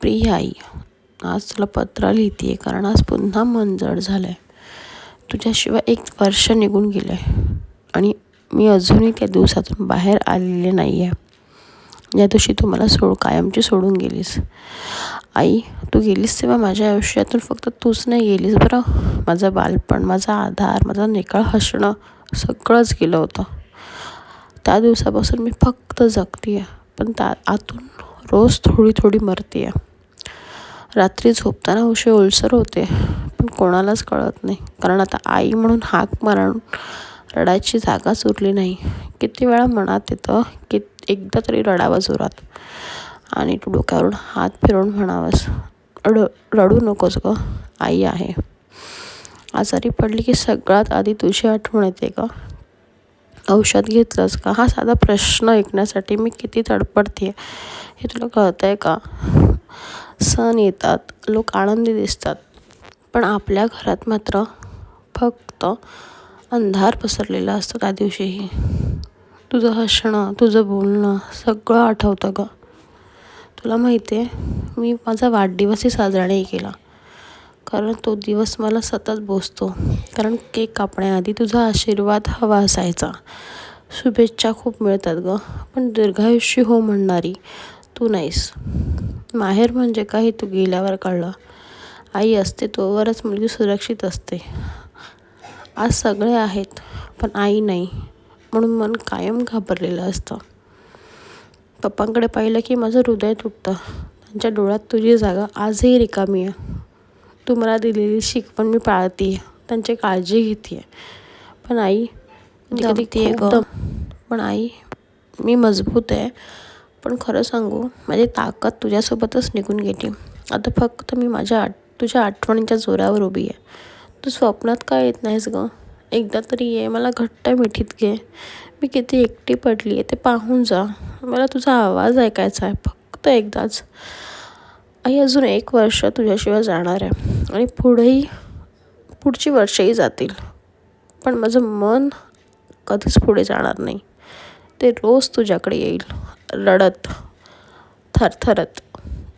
प्रिय आई आज तुला पत्र लिहिते कारण आज पुन्हा मन जड झालं आहे तुझ्याशिवाय एक वर्ष निघून गेलं आहे आणि मी अजूनही त्या दिवसातून बाहेर आलेले नाही आहे ज्या दिवशी तू मला सोड कायमची सोडून गेलीस. आई तू गेलीस तेव्हा माझ्या आयुष्यातून फक्त तूच नाही गेलीस बरं? माझं बालपण माझा आधार माझा निकाळ हसणं सगळंच गेलं होतं. त्या दिवसापासून मी फक्त जगते आहे पण त्या आतून रोज थोडी थोडी मरते आहे रात्री झोपताना उशी ओलसर होते पण कोणालाच कळत नाही. कारण आता आई म्हणून हाक मारून रडायची जागाच उरली नाही. किती वेळा मनात येतं की एकदा तरी रडावं जोरात. आणि तू डोक्यावरून हात फिरवून म्हणावंस रड रडू नकोस गं आई आहे. आजारी पडली की सगळ्यात आधी तुझी आठवण येते का औषध घेतलंस का? हा साधा प्रश्न ऐकण्यासाठी मी किती तडपडते हे तुला कळतं आहे का? सण येतात लोक आनंदी दिसतात. पण आपल्या घरात मात्र फक्त अंधार पसरलेला असतो त्या दिवशीही. तुझं हसणं तुझं बोलणं सगळं आठवतं गं. तुला माहिती आहे मी माझा वाढदिवसही साजरा नाही केला. कारण तो दिवस मला सतत बोसतो. कारण केक कापण्याआधी तुझा आशीर्वाद हवा असायचा. शुभेच्छा खूप मिळतात गं पण दीर्घायुष्य हो म्हणणारी तू नाहीस. माहेर म्हणजे काही तू गेल्यावर कळलं. आई असते तोवरच मुलगी सुरक्षित असते. आज सगळे आहेत पण आई नाही म्हणून मन कायम घाबरलेलं असतं. पप्पांकडे पाहिलं की माझं हृदय तुटतं. त्यांच्या डोळ्यात तुझी जागा आजही रिकामी आहे. तू मला दिलेली शिकवण मी पाळते त्यांची काळजी घेते पण आई कधी पण आई मी मजबूत आहे. पण खरं सांगू माझी ताकद तुझ्यासोबतच निघून गेली. आता फक्त मी माझ्या आठ तुझ्या आठवणींच्या जोरावर उभी आहे. तू स्वप्नात का येत नाहीस गं? एकदा तरी ये मला घट्ट मिठीत घे. मी किती एकटी पडली आहे ते पाहून जा. मला तुझा आवाज ऐकायचा आहे फक्त एकदाच. आई अजून एक वर्ष तुझ्याशिवाय जाणार आहे आणि पुढेही पुढची वर्षही जातील. पण माझं मन कधीच पुढे जाणार नाही. ते रोज तुझ्याकडे येईल. रडत थरथरत.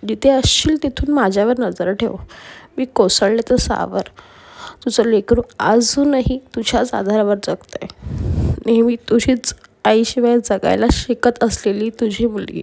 जिथे असशील तिथून माझ्यावर नजर ठेव. मी कोसळले तर सावर. तुझं लेकरू अजूनही तुझ्याच आधारावर जगतं आहे नेहमी तुझीच आईशिवाय जगायला शिकत असलेली तुझी मुलगी.